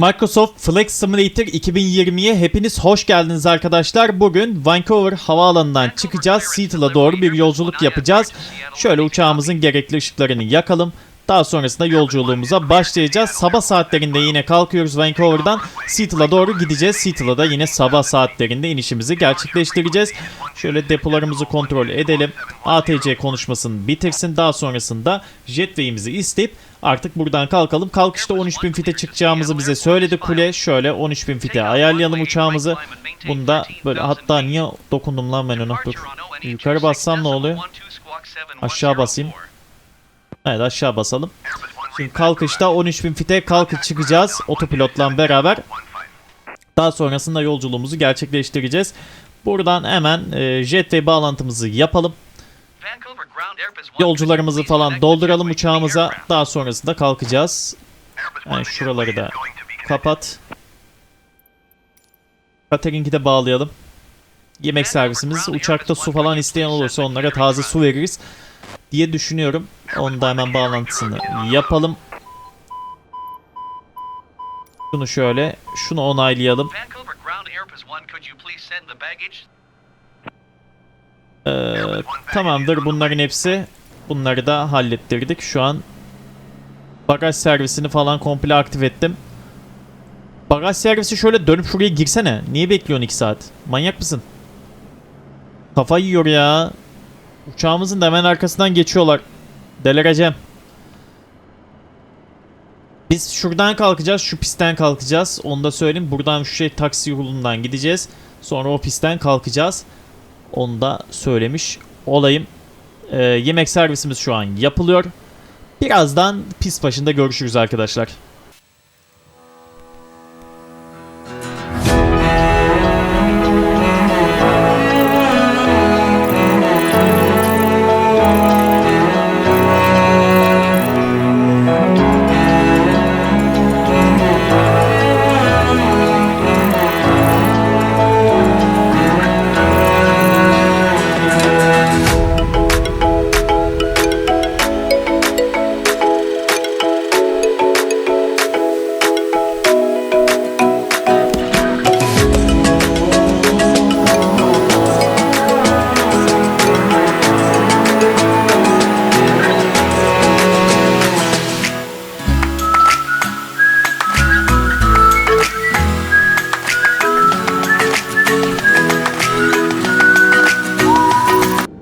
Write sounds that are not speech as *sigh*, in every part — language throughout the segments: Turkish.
Microsoft Flight Simulator 2020'ye hepiniz hoş geldiniz arkadaşlar. Bugün Vancouver havaalanından çıkacağız. Seattle'a doğru bir yolculuk yapacağız. Şöyle uçağımızın gerekli ışıklarını yakalım. Daha sonrasında yolculuğumuza başlayacağız. Sabah saatlerinde yine kalkıyoruz Vancouver'dan. Seattle'a doğru gideceğiz. Seattle'a da yine sabah saatlerinde inişimizi gerçekleştireceğiz. Şöyle depolarımızı kontrol edelim. ATC konuşmasını bitirsin. Daha sonrasında jetway'imizi isteyip artık buradan kalkalım. Kalkışta 13.000 fite çıkacağımızı bize söyledi kule. Şöyle 13.000 fite ayarlayalım uçağımızı. Bunda böyle hatta niye dokundum lan ben ona? Dur. Yukarı bassam ne oluyor? Aşağı basayım. Evet aşağı basalım. Şimdi kalkışta 13.000 fite kalkıp çıkacağız otopilotla beraber. Daha sonrasında yolculuğumuzu gerçekleştireceğiz. Buradan hemen e, jetway bağlantımızı yapalım. Yolcularımızı falan dolduralım uçağımıza. Daha sonrasında kalkacağız. Yani şuraları da kapat. Catering'i de bağlayalım. Yemek servisimiz. Uçakta su falan isteyen olursa onlara taze su veririz diye düşünüyorum. Onu da hemen bağlantısını yapalım. Şunu şöyle, şunu onaylayalım. Ee, tamamdır bunların hepsi. Bunları da hallettirdik. Şu an bagaj servisini falan komple aktif ettim. Bagaj servisi şöyle dönüp şuraya girsene. Niye bekliyorsun 2 saat? Manyak mısın? Kafa yiyor ya. Uçağımızın da hemen arkasından geçiyorlar. Delireceğim. Biz şuradan kalkacağız. Şu pistten kalkacağız. Onu da söyleyeyim. Buradan şu şey taksi yolundan gideceğiz. Sonra o pistten kalkacağız. Onu da söylemiş olayım. Ee, yemek servisimiz şu an yapılıyor. Birazdan pis başında görüşürüz arkadaşlar.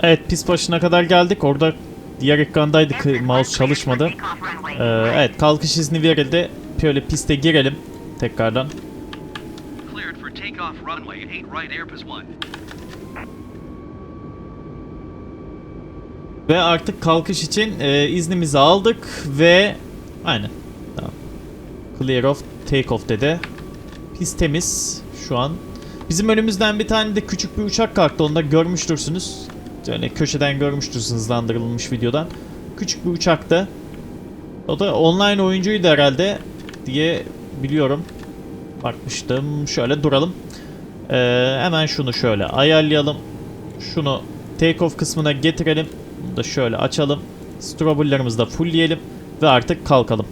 Evet pis başına kadar geldik. Orada diğer ekrandaydık. Mouse çalışmadı. Ee, evet kalkış izni verildi. Şöyle piste girelim tekrardan. Cleared for takeoff runway 8 right Airpus One. Ve artık kalkış için e, iznimizi aldık ve aynen tamam. Clear of take off dedi. Pist temiz şu an. Bizim önümüzden bir tane de küçük bir uçak kalktı. Onu da görmüştürsünüz. Yani köşeden görmüştürsünüz hızlandırılmış videodan. Küçük bir uçaktı. O da online oyuncuydu herhalde diye biliyorum. Bakmıştım. Şöyle duralım. Ee, hemen şunu şöyle ayarlayalım. Şunu take off kısmına getirelim. Bunu da şöyle açalım. Strobullerimizi da fullleyelim. Ve artık kalkalım.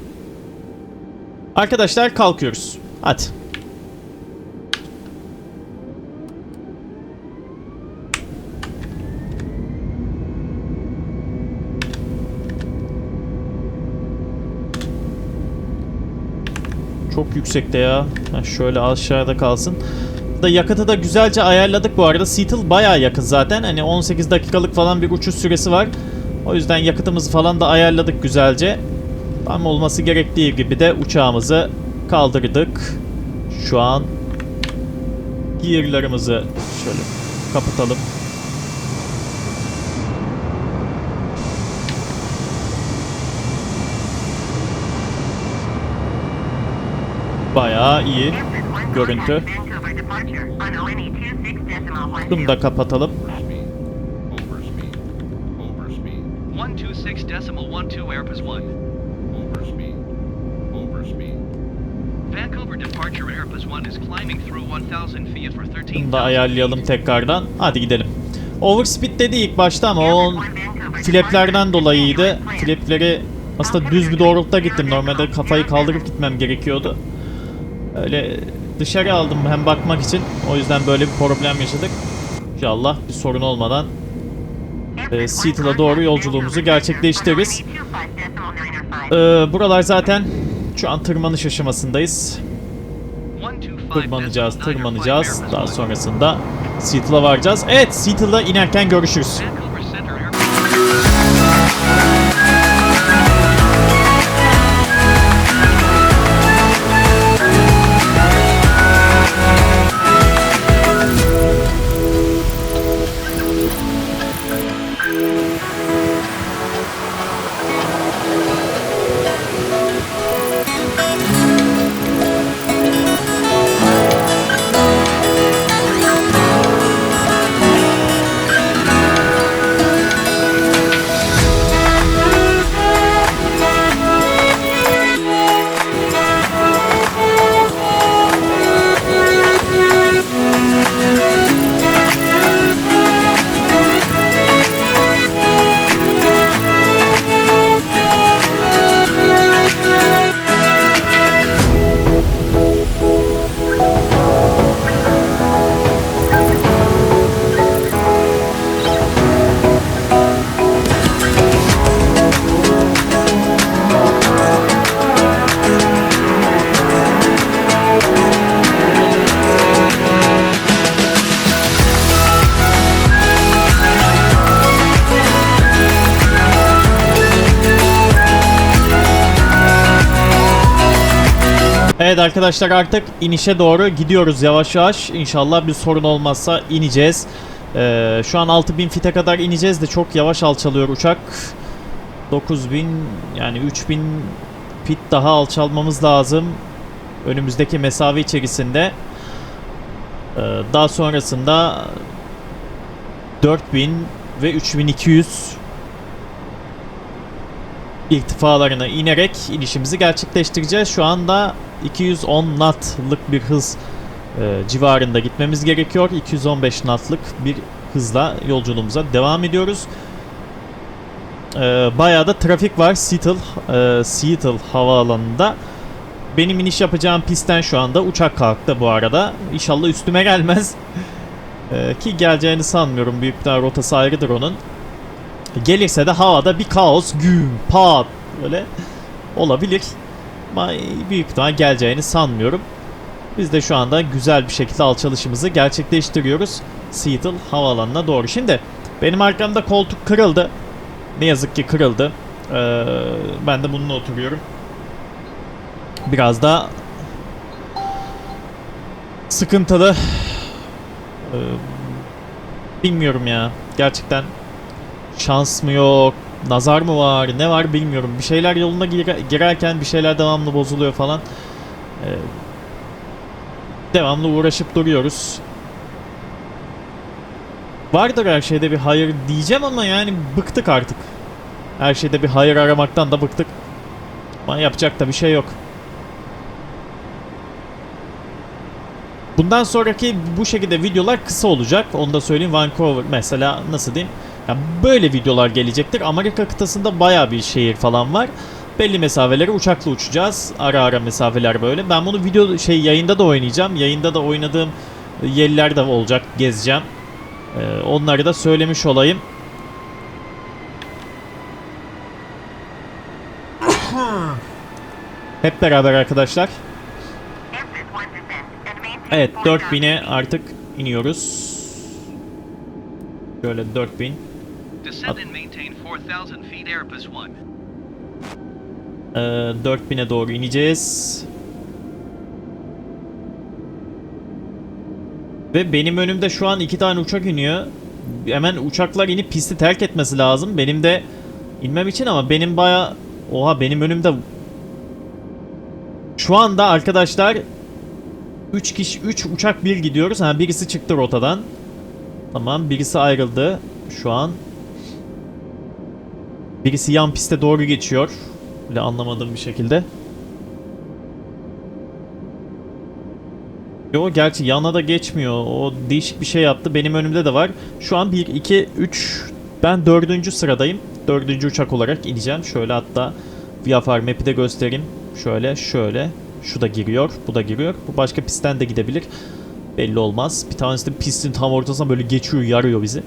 Arkadaşlar kalkıyoruz. Hadi. Çok yüksekte ya. Şöyle aşağıda kalsın. Da yakıtı da güzelce ayarladık bu arada. Seattle bayağı yakın zaten. Hani 18 dakikalık falan bir uçuş süresi var. O yüzden yakıtımızı falan da ayarladık güzelce. Tam olması gerektiği gibi de uçağımızı kaldırdık. Şu an gearlarımızı şöyle kapatalım. Bayağı iyi görüntü. Bunu da kapatalım. Overspeed. Overspeed. 126 decimal 12 Airpus One. Overspeed. Overspeed. Vancouver departure Airpus One is climbing through 1000 feet for 13 Bunu da ayarlayalım tekrardan. Hadi gidelim. Overspeed dedi ilk başta ama o flaplerden dolayıydı. Flapleri aslında düz bir doğrultuda gittim. Normalde kafayı kaldırıp gitmem gerekiyordu. Öyle dışarı aldım hem bakmak için. O yüzden böyle bir problem yaşadık. İnşallah bir sorun olmadan e, Seattle'a doğru yolculuğumuzu gerçekleştiririz. E, buralar zaten şu an tırmanış aşamasındayız. Tırmanacağız, tırmanacağız. Daha sonrasında Seattle'a varacağız. Evet, Seattle'da inerken görüşürüz. Evet arkadaşlar artık inişe doğru gidiyoruz yavaş yavaş. İnşallah bir sorun olmazsa ineceğiz. Ee, şu an 6000 fite kadar ineceğiz de çok yavaş alçalıyor uçak. 9000 yani 3000 fit daha alçalmamız lazım. Önümüzdeki mesafe içerisinde. Ee, daha sonrasında 4000 ve 3200 irtifalarına inerek inişimizi gerçekleştireceğiz. Şu anda 210 knotlık bir hız e, civarında gitmemiz gerekiyor. 215 knotlık bir hızla yolculuğumuza devam ediyoruz. E, bayağı da trafik var Seattle, e, Seattle havaalanında. Benim iniş yapacağım pistten şu anda uçak kalktı bu arada. İnşallah üstüme gelmez. E, ki geleceğini sanmıyorum. Büyük bir rotası ayrıdır onun. Gelirse de havada bir kaos, güm, pat böyle olabilir. Ama büyük ihtimal geleceğini sanmıyorum. Biz de şu anda güzel bir şekilde alçalışımızı gerçekleştiriyoruz. Seattle havaalanına doğru. Şimdi benim arkamda koltuk kırıldı. Ne yazık ki kırıldı. Ee, ben de bununla oturuyorum. Biraz da sıkıntılı. Ee, bilmiyorum ya. Gerçekten şans mı yok, nazar mı var, ne var bilmiyorum. Bir şeyler yoluna gire- girerken bir şeyler devamlı bozuluyor falan. Ee, devamlı uğraşıp duruyoruz. Vardır her şeyde bir hayır diyeceğim ama yani bıktık artık. Her şeyde bir hayır aramaktan da bıktık. Ama yapacak da bir şey yok. Bundan sonraki bu şekilde videolar kısa olacak. Onu da söyleyeyim. Vancouver mesela nasıl diyeyim? Ya böyle videolar gelecektir. Amerika kıtasında baya bir şehir falan var. Belli mesafeleri uçakla uçacağız. Ara ara mesafeler böyle. Ben bunu video şey yayında da oynayacağım. Yayında da oynadığım yerler de olacak. Gezeceğim. Ee, onları da söylemiş olayım. *coughs* Hep beraber arkadaşlar. Evet 4000'e artık iniyoruz. Şöyle 4000. Descend and maintain 4,000 feet Airbus One. Ee, 4000'e doğru ineceğiz. Ve benim önümde şu an iki tane uçak iniyor. Hemen uçaklar inip pisti terk etmesi lazım. Benim de inmem için ama benim baya... Oha benim önümde... Şu anda arkadaşlar 3 kişi 3 uçak bir gidiyoruz. Ha birisi çıktı rotadan. Tamam birisi ayrıldı şu an. Birisi yan piste doğru geçiyor. Böyle anlamadığım bir şekilde. Yo gerçi yana da geçmiyor. O değişik bir şey yaptı. Benim önümde de var. Şu an 1, 2, 3. Ben dördüncü sıradayım. Dördüncü uçak olarak ineceğim. Şöyle hatta VFR map'i de göstereyim. Şöyle, şöyle, Şu da giriyor, bu da giriyor. Bu başka pistten de gidebilir. Belli olmaz. Bir tanesi de pistin tam ortasına böyle geçiyor, yarıyor bizi.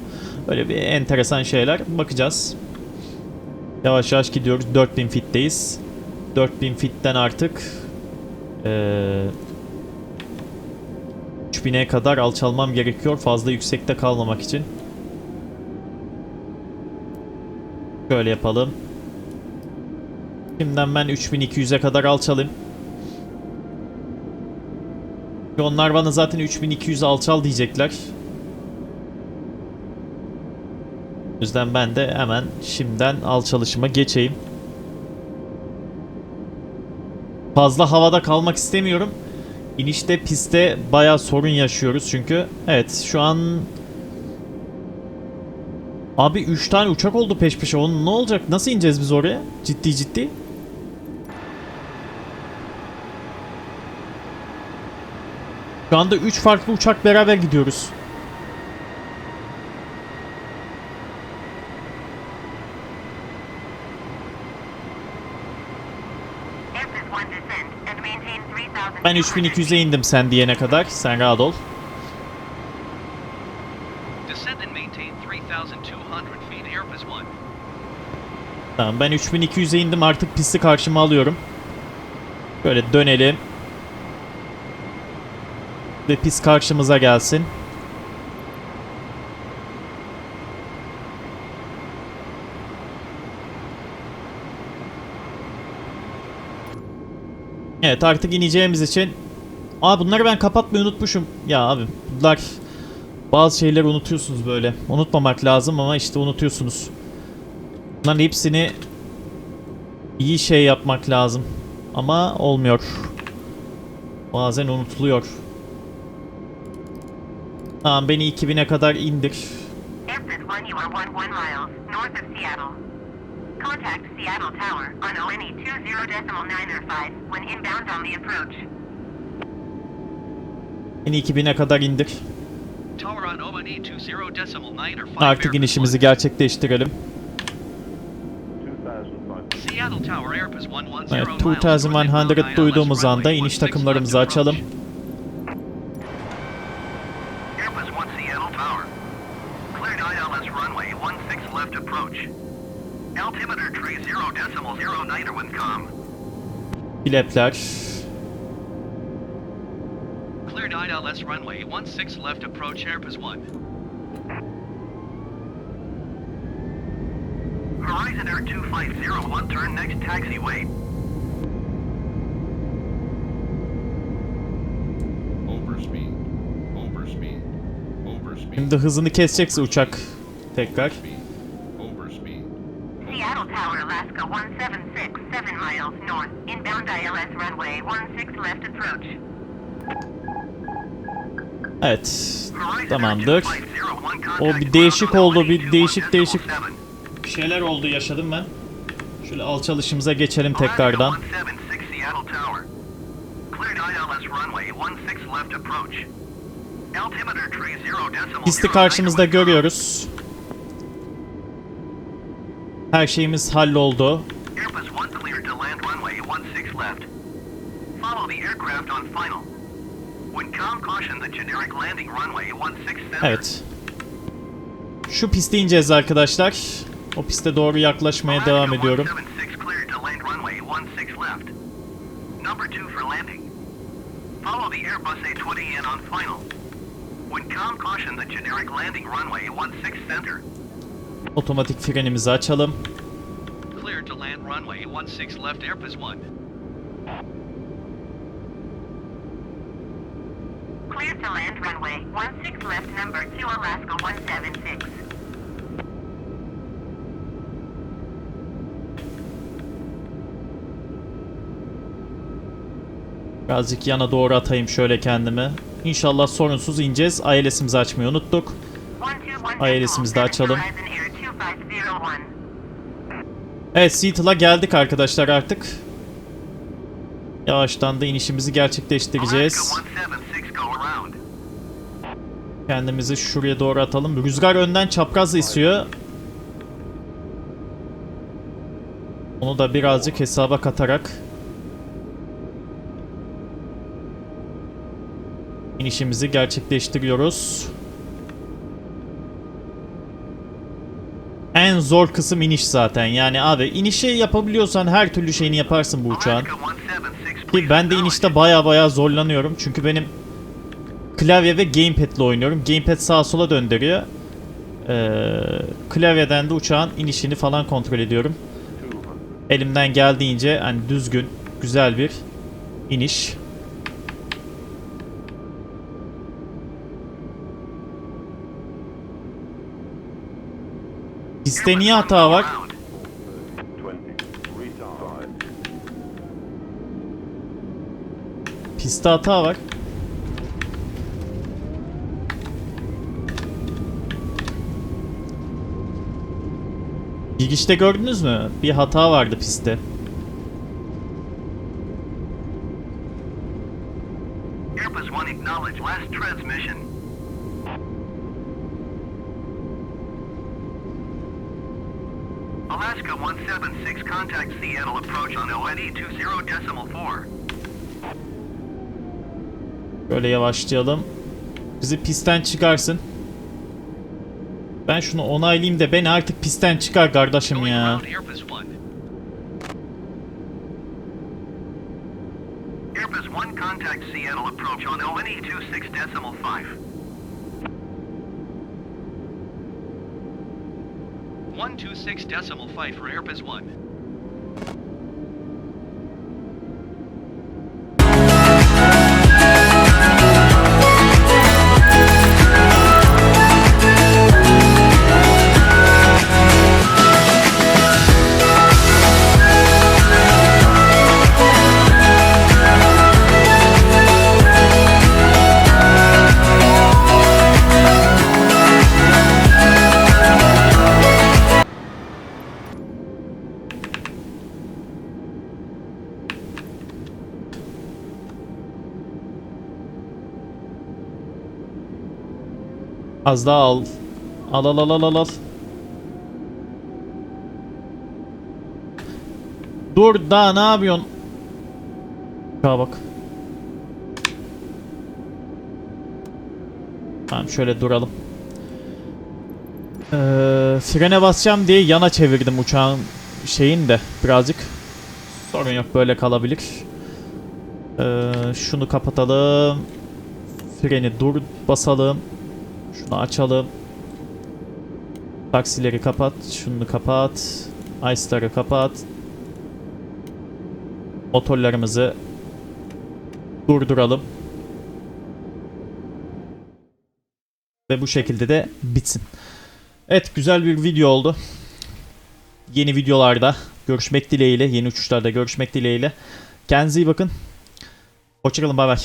Böyle bir enteresan şeyler. Bakacağız. Yavaş yavaş gidiyoruz. 4000 fitteyiz. 4000 fitten artık eee 3000'e kadar alçalmam gerekiyor fazla yüksekte kalmamak için. Şöyle yapalım. Şimdiden ben 3200'e kadar alçalayım. Onlar bana zaten 3200 alçal diyecekler. O yüzden ben de hemen şimdiden alçalışıma geçeyim. Fazla havada kalmak istemiyorum. İnişte pistte bayağı sorun yaşıyoruz çünkü. Evet şu an... Abi 3 tane uçak oldu peş peşe. Onun ne olacak? Nasıl ineceğiz biz oraya? Ciddi ciddi. Şu anda 3 farklı uçak beraber gidiyoruz. Ben 3200'e indim sen diyene kadar. Sen rahat ol. Descend and maintain 3,200 feet. Airbus 1. Tamam ben 3200'e indim artık pisti karşıma alıyorum. Böyle dönelim. Ve pist karşımıza gelsin. Evet artık ineceğimiz için Aa bunları ben kapatmayı unutmuşum. Ya abi bunlar bazı şeyleri unutuyorsunuz böyle. Unutmamak lazım ama işte unutuyorsunuz. Bunların hepsini iyi şey yapmak lazım. Ama olmuyor. Bazen unutuluyor. Tamam beni 2000'e kadar indir. Contact Seattle Tower on ONE 20.905 when inbound on the approach. Beni 2000'e kadar indir. Tower on ONE 20 decimal 9 or 5. Artık inişimizi 1. gerçekleştirelim. Seattle Tower Airbus 110 Evet, miles, 2100 duyduğumuz anda iniş takımlarımızı açalım. Airbus 1 Seattle Tower. Cleared ILS runway 16 left approach. Altimeter tree 0 decimal 09 wind com. Biletler. Cleared ILS runway 16 left approach Airbus 1. Horizon Air 2501 turn next taxiway. Overspeed. Overspeed. Overspeed. Şimdi hızını kesecekse uçak tekrar. Overspeed. Overspeed. Seattle Tower, Alaska 1767 miles north. Inbound ILS runway 16 left approach. Evet. Tamamdır. 250, one contact O bir değişik oldu, bir değişik 21 değişik şeyler oldu yaşadım ben. Şöyle alçalışımıza geçelim tekrardan. Alaska 176 Seattle runway 16 center. Evet. Şu piste ineceğiz arkadaşlar. O piste doğru yaklaşmaya devam ediyorum. Otomatik frenimizi açalım. Cleared to land runway 16 left Airbus 1. Cleared to land runway 16 left number 2 Alaska 176. Birazcık yana doğru atayım şöyle kendimi. İnşallah sorunsuz ineceğiz. ILS'imizi açmayı unuttuk. 121 ILS'imizi de açalım. Horizon Air 2501. Evet Seattle'a geldik arkadaşlar artık. Yavaştan da inişimizi gerçekleştireceğiz. Alaska 176 go around. Kendimizi şuraya doğru atalım. Rüzgar önden çapraz esiyor. Onu da birazcık hesaba katarak İnişimizi gerçekleştiriyoruz. En zor kısım iniş zaten. Yani abi inişi yapabiliyorsan her türlü şeyini yaparsın bu uçağın. Alaska 176, Ki ben de inişte baya baya zorlanıyorum. Çünkü benim klavye ve gamepad ile oynuyorum. Gamepad sağa sola döndürüyor. Ee, klavyeden de uçağın inişini falan kontrol ediyorum. Elimden geldiğince hani düzgün, güzel bir iniş. Piste niye hata var? Piste hata var. Girişte gördünüz mü? Bir hata vardı pistte. Last transmission. America 176, contact Seattle approach on LNE 20.4. Böyle yavaşlayalım. Bizi pistten çıkarsın. Ben şunu onaylayayım da beni artık pistten çıkar kardeşim ya. Airbus 1 contact Seattle approach on LNE 26.5. 126 decimal five for AirPS 1. Az daha al. Al al al al al. Dur daha ne yapıyorsun? Şuna bak. Tamam şöyle duralım. Ee, frene basacağım diye yana çevirdim uçağın şeyin de birazcık. Sorun yok böyle kalabilir. Ee, şunu kapatalım. Freni dur basalım. Şunu açalım. Taksileri kapat. Şunu kapat. Ice'ları kapat. Motorlarımızı durduralım. Ve bu şekilde de bitsin. Evet güzel bir video oldu. Yeni videolarda görüşmek dileğiyle. Yeni uçuşlarda görüşmek dileğiyle. Kendinize iyi bakın. Hoşçakalın bay bay.